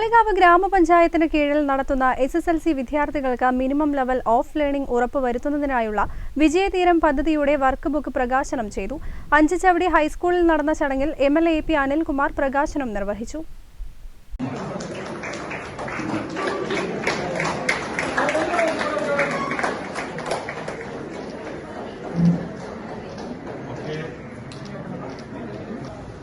Kalikavu ഗ്രാമപഞ്ചായത്തിന് കീഴിൽ നടത്തുന്ന S S L C വിദ്യാർത്ഥികൾക്ക് മിനിമം ലെവൽ ഓഫ് ലേണിംഗ് ഉറപ്പുവരുത്തുന്നതിനായുള്ള വിജയതീരം പദ്ധതിയുടെ വർക്ക് ബുക്ക് പ്രകാശനം ചെയ്തു. അഞ്ചുചവടി ഹൈസ്കൂളിൽ നടന്ന ചടങ്ങിൽ M L A P Anilkumar പ്രകാശനം നിർവഹിച്ചു.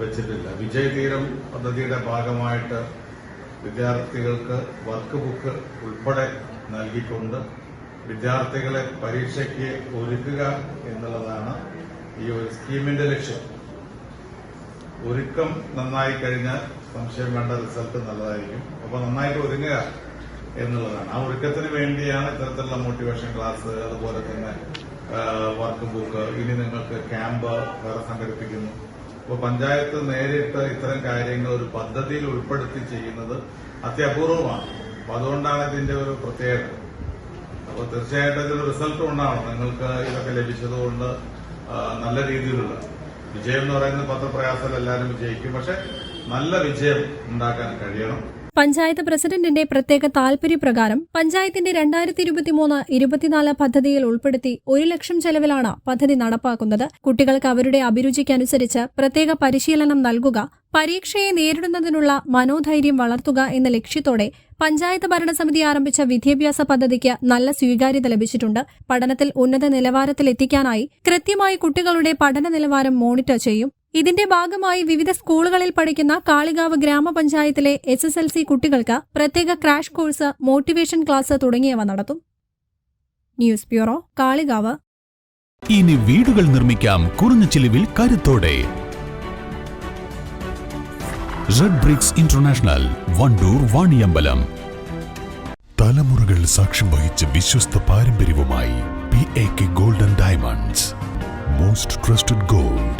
വെച്ചിട്ടില്ല. വിജയതീരം പദ്ധതിയുടെ ഭാഗമായിട്ട് വിദ്യാർത്ഥികൾക്ക് വർക്ക് ബുക്ക് ഉൾപ്പെടെ നൽകിക്കൊണ്ട് വിദ്യാർത്ഥികളെ പരീക്ഷയ്ക്ക് ഒരുക്കുക എന്നുള്ളതാണ് ഈ ഒരു സ്കീമിന്റെ ലക്ഷ്യം. ഒരുക്കം നന്നായി കഴിഞ്ഞാൽ സംശയം വേണ്ട റിസൾട്ട് നല്ലതായിരിക്കും. അപ്പൊ നന്നായിട്ട് ഒരുങ്ങുക എന്നുള്ളതാണ്. ആ ഒരുക്കത്തിന് വേണ്ടിയാണ് ഇത്തരത്തിലുള്ള മോട്ടിവേഷൻ ക്ലാസ് അതുപോലെ തന്നെ വർക്ക് ബുക്ക് ഇനി നിങ്ങൾക്ക് ക്യാമ്പ് വേറെ സംഘടിപ്പിക്കുന്നു. അപ്പോൾ പഞ്ചായത്ത് നേരിട്ട് ഇത്തരം കാര്യങ്ങൾ ഒരു പദ്ധതിയിൽ ഉൾപ്പെടുത്തി ചെയ്യുന്നത് അത്യപൂർവമാണ്. അപ്പൊ അതുകൊണ്ടാണ് ഇതിന്റെ ഒരു പ്രത്യേകത. അപ്പോൾ തീർച്ചയായിട്ടും ഇതിന് റിസൾട്ട് ഉണ്ടാവണം നിങ്ങൾക്ക് ഇതൊക്കെ ലഭിച്ചതുകൊണ്ട് നല്ല രീതിയിലുള്ള വിജയം എന്ന് പറയുന്നത് പത്രപ്രയാസത്തിൽ എല്ലാവരും വിജയിക്കും. പക്ഷെ നല്ല വിജയം ഉണ്ടാക്കാൻ കഴിയണം. പഞ്ചായത്ത് പ്രസിഡന്റിന്റെ പ്രത്യേക താൽപര്യപ്രകാരം പഞ്ചായത്തിന്റെ രണ്ടായിരത്തി ഇരുപത്തിമൂന്ന് ഇരുപത്തിനാല് പദ്ധതിയിൽ ഉൾപ്പെടുത്തി ഒരു ലക്ഷം ചെലവിലാണ് പദ്ധതി നടപ്പാക്കുന്നത്. കുട്ടികൾക്ക് അവരുടെ അഭിരുചിക്കനുസരിച്ച് പ്രത്യേക പരിശീലനം നൽകുക പരീക്ഷയെ നേരിടുന്നതിനുള്ള മനോധൈര്യം വളർത്തുക എന്ന ലക്ഷ്യത്തോടെ പഞ്ചായത്ത് ഭരണസമിതി ആരംഭിച്ച വിദ്യാഭ്യാസ പദ്ധതിക്ക് നല്ല സ്വീകാര്യത ലഭിച്ചിട്ടുണ്ട്. പഠനത്തിൽ ഉന്നത നിലവാരത്തിലെത്തിക്കാനായി കൃത്യമായി കുട്ടികളുടെ പഠന നിലവാരം മോണിറ്റർ ചെയ്യും. ഇതിന്റെ ഭാഗമായി വിവിധ സ്കൂളുകളിൽ പഠിക്കുന്ന കാളികാവ് ഗ്രാമപഞ്ചായത്തിലെ എസ് എസ് എൽ സി കുട്ടികൾക്ക് പ്രത്യേക ക്രാഷ് കോഴ്സ് മോട്ടിവേഷൻ ക്ലാസ് തുടങ്ങിയവ നടത്തും. News bureau Kalikavu. ഇനി വീടുകൾ നിർമ്മിക്കാം കുറഞ്ഞ ചിലവിൽ കരുത്തോടെ. Red bricks international Wandoor Vaniyambalam. തലമുറകൾ സാക്ഷ്യം വഹിച്ച വിശ്വസ്ത പാരമ്പര്യവുമായി P A K golden diamonds most trusted gold